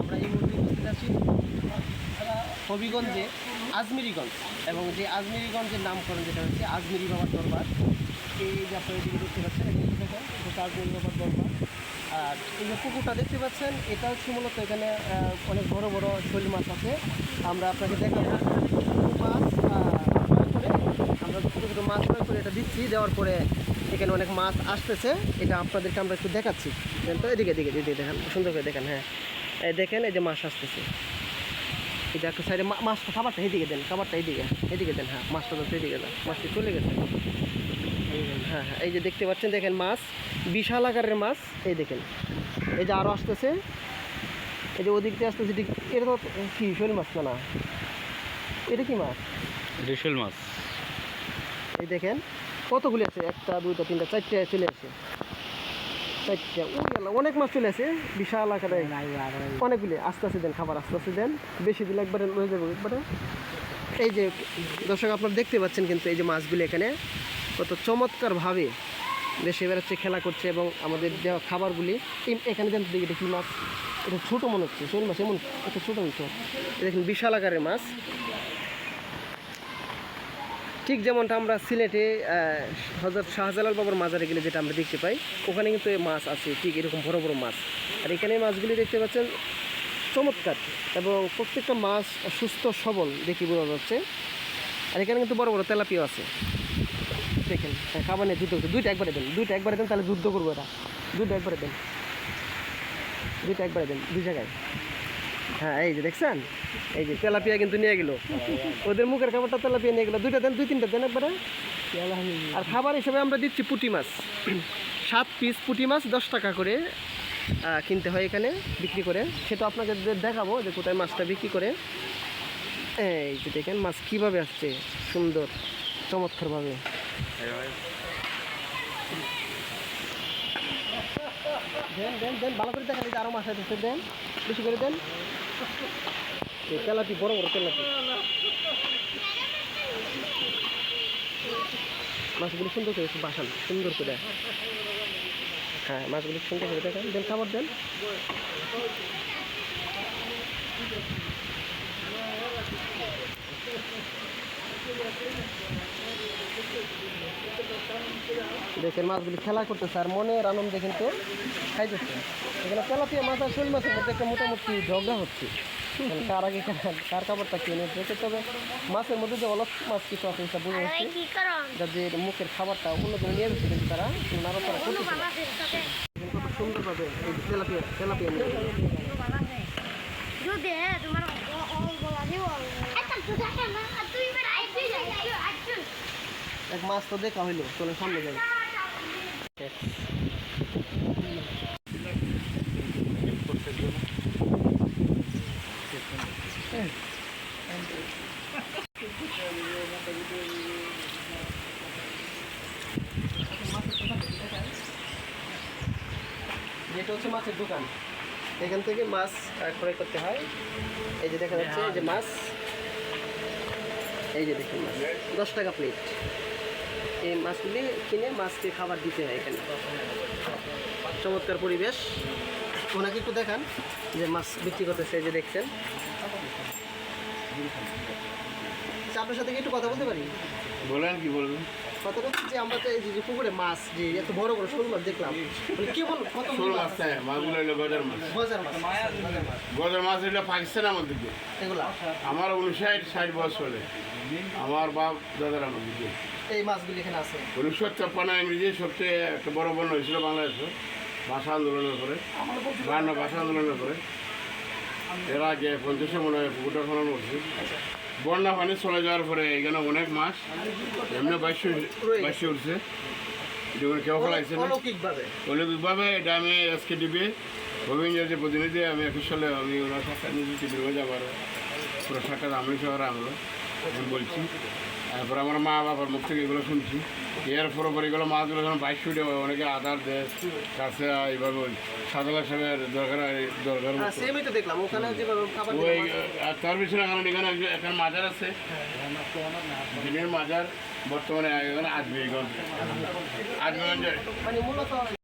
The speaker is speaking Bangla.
আমরা এই হবিগঞ্জে আজমিরিগঞ্জ এবং যে আজমিরিগঞ্জের নামকরণ যেটা হচ্ছে আজমিরি বাবার দরবার, এই যে আপনারা দেখতে পাচ্ছেন আজমিরি বাবার দরবার। আর এই যে পুকুরটা দেখতে পাচ্ছেন, এটা হচ্ছে মূলত এখানে অনেক বড় বড় শৈল মাছ আছে। আমরা আপনাকে দেখাবো। মাছ করে, আমরা ছোটো ছোটো মাছ করে এটা দিচ্ছি, দেওয়ার পরে এখানে অনেক মাছ আসতেছে। এটা আপনাদেরকে আমরা একটু দেখাচ্ছি। তো এদিকে এদিকে এদিকে দেখেন সুন্দর করে দেখেন হ্যাঁ। এই দেখেন এই যে মাছ আসতেছে। এই যে একটা সাইডে মাছটা খাবারটা এদিকে দেন খাবারটা এইদিকে এদিকে দেন হ্যাঁ মাছটা তো এদিকে দেন মাছটি চলে গেছে। হ্যাঁ হ্যাঁ এই যে দেখতে পাচ্ছেন দেখেন মাছ বিশাল আকারের মাছ এই দেখেন। এই যে আরও আসতেছে। এই যে ওদিক দিয়ে আসতেছে ঠিক এটা তো কি শোল মাছ না না? এটা কি মাছ? মাছ। এই দেখেন কতগুলি আছে? একটা দুইটা তিনটা চারটে চলে আসে। চারটে ওই অনেক মাছ চলে আসে। বিশাল আকারে। অনেকগুলি। আস্তে আস্তে দেন খাবার আস্তে আস্তে দেন। বেশি দিলে একবারে লয়ে যাব একবারে। এই যে দর্শক আপনারা দেখতে পাচ্ছেন কিন্তু এই যে মাছগুলি এখানে কত চমৎকারভাবে দেশে বেড়াচ্ছে খেলা করছে এবং আমাদের দেওয়া খাবারগুলি এখানে দেন দেখি দেখি মাছ? এটা ছোটো মনে হচ্ছে শোল মাছ এমন এটা ছোটো হচ্ছে দেখেন বিশাল আকারের মাছ। ঠিক যেমনটা আমরা সিলেটে হজরত শাহজালাল বাবার মাজারে গেলে যেটা আমরা দেখতে পাই, ওখানে কিন্তু মাছ আছে, ঠিক এরকম বড় বড় মাছ। আর এখানে মাছগুলি দেখতে পাচ্ছেন চমৎকার এবং প্রত্যেকটা মাছ সুস্থ, সবল দেখি বোঝা যাচ্ছে। আর এখানে কিন্তু বড় বড় তেলাপিও আছে। দেখেন হ্যাঁ খাবার নিয়ে যুদ্ধ করছে। দুইটা একবারে দেন, দুইটা একবারে দেন, তাহলে যুদ্ধ করব এটা দুইটা একবারে দেন। দুইটা একবারে দেন, দুই জায়গায়। হ্যাঁ এই যে দেখছেন? এই যে তেলাপিয়া কিন্তু নিয়ে গেল। ওদের মুখের খাবারটা তেলাপিয়া নিয়ে গেল। দুইটা দেন, দুই, তিনটা দেন একবারে। আর খাবার হিসেবে আমরা দিচ্ছি পুঁটি মাছ। সাত পিস পুঁটি মাছ, দশ টাকা করে কিনতে হয় এখানে, বিক্রি করে। সেটা আপনাকে দেখাবো যে কোথায় মাছটা বিক্রি করে। এই যে দেখেন, মাছ কীভাবে আসছে? সুন্দর, চমৎকারভাবে। দেন দেন দেন, ভালো করে এই যে আরও মাছ আছে, দেন। বেশি করে দেন। তেলাপি বড় বড় তেলাপি মাছগুলি সুন্দর করে বাসান, সুন্দর করে। হ্যাঁ মাছগুলি সুন্দর করে দেখেন। দেন, খাবার দেন। দেখেন মাছগুলি খেলা করতেছে আর মনের আনন্দে কিন্তু খাইতেছে এখানে তেলাপিয়া মাছ আর শোল মাছের মধ্যে একটা মোটামুটি ঝগড়া হচ্ছে তার আগে কার- কার খাবারটা কে নিয়ে দেখে তবে মাছের মধ্যে যে অলস মাছ কিছু আছে সেটা বুঝে যাচ্ছে যাদের মুখের খাবারটা অন্য জনে নিয়ে যাচ্ছে কিন্তু তারা নাড়াচাড়া কোনো করতেছে কিন্তু খুব সুন্দরভাবে এই তেলাপিয়া তেলাপিয়া নিয়ে। কোনো যদি তোমার এক মাছ তো দেখা হইল চলে সামনে যাই যেটা হচ্ছে মাছের দোকান। এখান থেকে মাছ ক্রয় করতে হয়। এই যে দেখা যাচ্ছে, এই যে মাছ। এই যে দেখুন দশ টাকা প্লেট এই মাছগুলি কিনে মাছকে খাবার দিতে হয় এখানে। চমৎকার পরিবেশ। ওনাকে একটু দেখান যে মাছ বিক্রি করতেছে যে দেখছেন। আচ্ছা, আপনার সাথে কি একটু কথা বলতে পারি? বলেন কি বলবেন? যে আমরা তো এই যে- পুকুরে মাছ যে এত বড় বড় শোল মাছ দেখলাম মানে কেবল কত শোল মাছ? তাই মাছগুলো হলো গজার মাছ। বাজার মাছ গজার মাছ। পাকিস্তান আমার দিকে এগুলা? আমার উনষাট ষাট বছর চলে আমার বাপ দাদার আমার দিকে এই মাছগুলি এখানে আছে? উনিশশো ছাপ্পান্ন ইংরেজি সবচেয়ে একটা বড় বন্য হয়েছিল বাংলাদেশে ভাষা আন্দোলনের পরে বায়ান্ন ভাষা আন্দোলনের পরে এর আগে পঞ্চাশে মনে হয় পুকুরটা খনন করছে। বন্যা পানি চলে যাওয়ার পরে এখানে অনেক মাছ এমনি বাইশ বাইশে উঠছে। যেগুলো কেউ ফেলাইছে অলৌকিকভাবে। অলৌকিকভাবে এটা আমি আজকে ডিবি রবীন্দ্র যে প্রতিনিধি আমি একুশ সালে আমি ওনার সাথে নিজে মধ্যে আবার পুরো সাক্ষাৎ আমি শহরে আমলো আমি বলছি। তারপর আমার মা বাবার মুখ থেকে এগুলো শুনছি। এর পরে এগুলো মাছগুলো যখন বাইশ ফুটে অনেকে আধার দেয় কাছে এইভাবে সাদা সাহেবের দরকার দরকার দিল ওই আর তার পিছনে এখন এখানে এখানে মাজার আছে। দিনের মাজার বর্তমানে এখানে আজমিরগঞ্জ আজমিরগঞ্জ। মানে